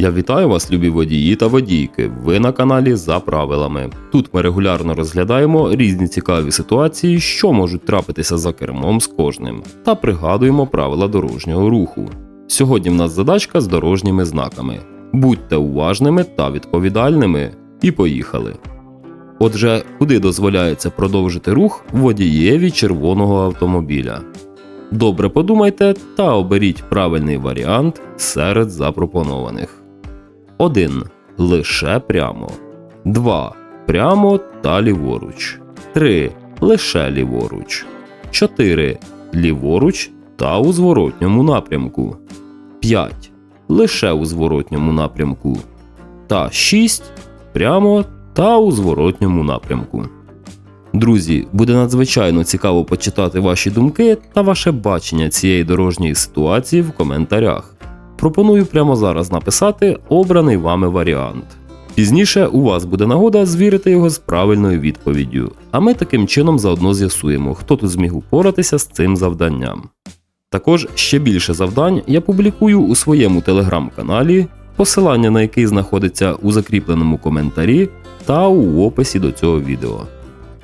Я вітаю вас, любі водії та водійки. Ви на каналі за правилами. Тут ми регулярно розглядаємо різні цікаві ситуації, що можуть трапитися за кермом з кожним, та пригадуємо правила дорожнього руху. Сьогодні в нас задачка з дорожніми знаками. Будьте уважними та відповідальними. І поїхали. Отже, куди дозволяється продовжити рух водієві червоного автомобіля? Добре подумайте та оберіть правильний варіант серед запропонованих. 1. Лише прямо. 2. Прямо та ліворуч. 3. Лише ліворуч. 4. Ліворуч та у зворотньому напрямку. 5. Лише у зворотньому напрямку. Та 6. Прямо та у зворотньому напрямку. Друзі, буде надзвичайно цікаво почитати ваші думки та ваше бачення цієї дорожньої ситуації в коментарях. Пропоную прямо зараз написати обраний вами варіант. Пізніше у вас буде нагода звірити його з правильною відповіддю, а ми таким чином заодно з'ясуємо, хто тут зміг упоратися з цим завданням. Також ще більше завдань я публікую у своєму телеграм-каналі, посилання на який знаходиться у закріпленому коментарі та у описі до цього відео.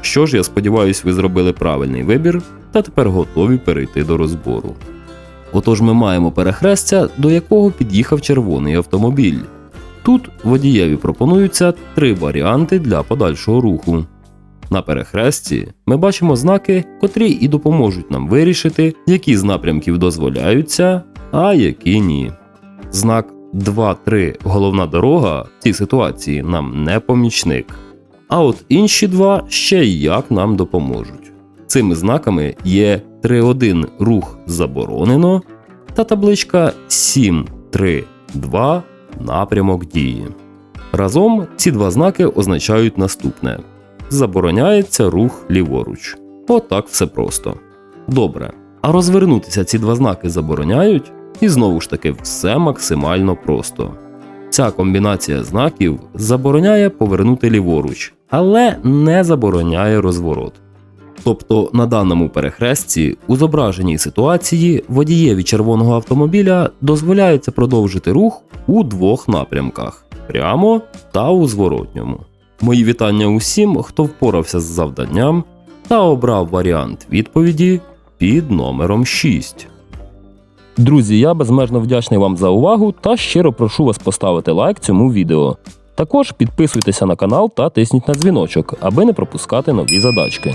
Що ж, я сподіваюся, ви зробили правильний вибір та тепер готові перейти до розбору. Отож, ми маємо перехрестя, до якого під'їхав червоний автомобіль. Тут водієві пропонуються три варіанти для подальшого руху. На перехресті ми бачимо знаки, котрі і допоможуть нам вирішити, які з напрямків дозволяються, а які ні. Знак 2-3 головна дорога в цій ситуації нам не помічник. А от інші два ще як нам допоможуть. Цими знаками є 3.1 рух заборонено та табличка 7.3.2 напрямок дії. Разом ці два знаки означають наступне: забороняється рух ліворуч. Отак все просто. Добре. А розвернутися ці два знаки забороняють, і знову ж таки все максимально просто. Ця комбінація знаків забороняє повернути ліворуч, але не забороняє розворот. Тобто на даному перехресті у зображеній ситуації водієві червоного автомобіля дозволяється продовжити рух у двох напрямках прямо та у зворотньому. Мої вітання усім, хто впорався з завданням та обрав варіант відповіді під номером 6. Друзі, я безмежно вдячний вам за увагу та щиро прошу вас поставити лайк цьому відео. Також підписуйтеся на канал та тисніть на дзвіночок, аби не пропускати нові задачки.